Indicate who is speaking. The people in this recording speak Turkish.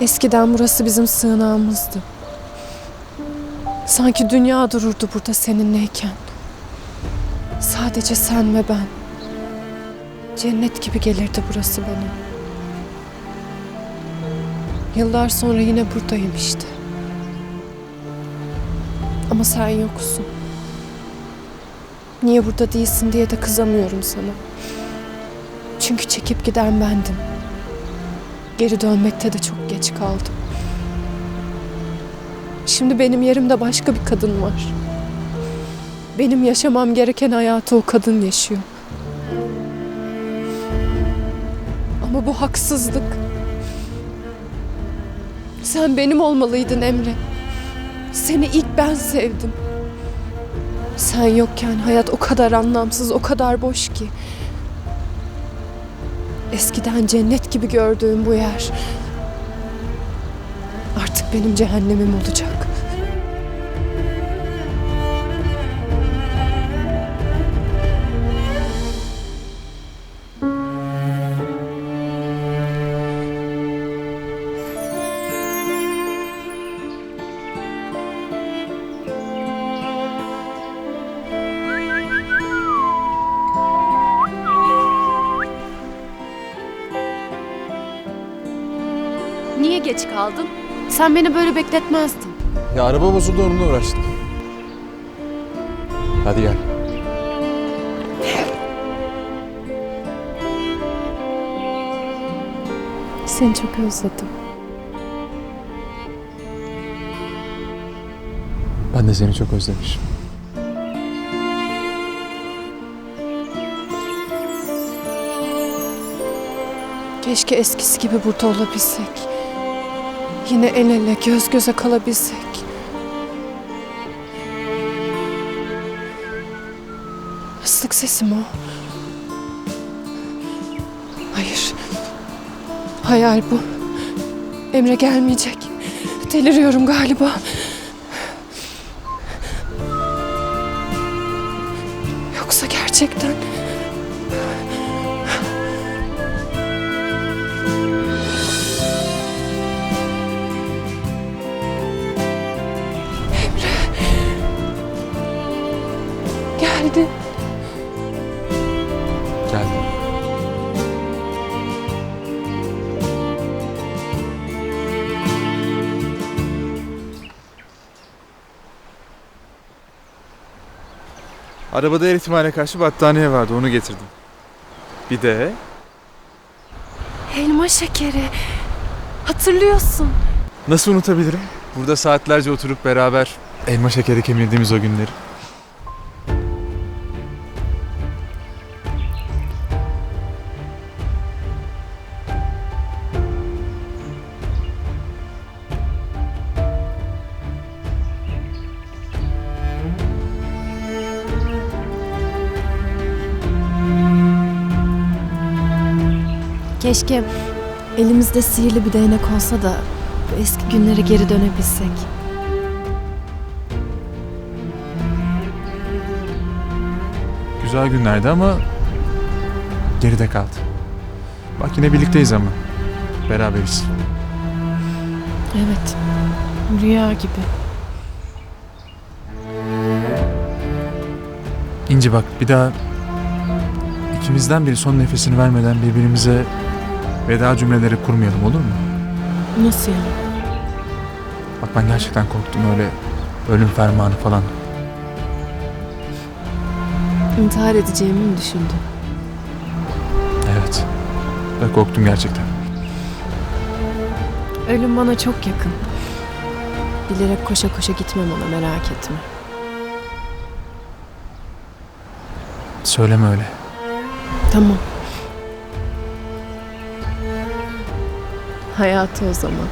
Speaker 1: Eskiden burası bizim sığınağımızdı. Sanki dünya dururdu burada seninleyken. Sadece sen ve ben. Cennet gibi gelirdi burası bana. Yıllar sonra yine buradayım işte. Ama sen yoksun. Niye burada değilsin diye de kızamıyorum sana. Çünkü çekip giden bendim. Geri dönmekte de çok geç kaldım. Şimdi benim yerimde başka bir kadın var. Benim yaşamam gereken hayatı o kadın yaşıyor. Ama bu haksızlık. Sen benim olmalıydın Emre. Seni ilk ben sevdim. Sen yokken hayat o kadar anlamsız, o kadar boş ki. Eskiden cennet gibi gördüğüm bu yer artık benim cehennemim olacak.
Speaker 2: Niye geç kaldın? Sen beni böyle bekletmezdin.
Speaker 3: Ya araba bozuldu onunla uğraştım. Hadi gel.
Speaker 1: Seni çok özledim.
Speaker 3: Ben de seni çok özlemişim.
Speaker 1: Keşke eskisi gibi burada olabilsek. Yine el ele, göz göze kalabilsek. Islık sesi mi o? Hayır. Hayal bu. Emre gelmeyecek. Deliriyorum galiba. Yoksa gerçekten... Geldi.
Speaker 3: Geldim. Arabada her ihtimale karşı battaniye vardı onu getirdim. Bir de
Speaker 2: Elma şekeri. Hatırlıyorsun.
Speaker 3: nasıl unutabilirim? Burada saatlerce oturup beraber elma şekeri kemirdiğimiz o günleri.
Speaker 2: Keşke elimizde sihirli bir değnek olsa da bu eski günlere geri dönebilsek.
Speaker 3: Güzel günlerdi ama geride kaldı. Bak yine birlikteyiz ama. Beraberiz.
Speaker 1: Evet. Rüya gibi.
Speaker 3: İnci bak bir daha ikimizden biri son nefesini vermeden birbirimize veda cümleleri kurmayalım olur mu?
Speaker 1: Nasıl yani?
Speaker 3: Bak ben gerçekten korktum öyle ölüm fermanı falan.
Speaker 1: İntihar edeceğimi mi düşündün?
Speaker 3: Evet. Ve korktum gerçekten.
Speaker 1: Ölüm bana çok yakın. Bilerek koşa koşa gitmem ona merak etme.
Speaker 3: Söyleme öyle.
Speaker 1: Tamam. Hayatı o zaman.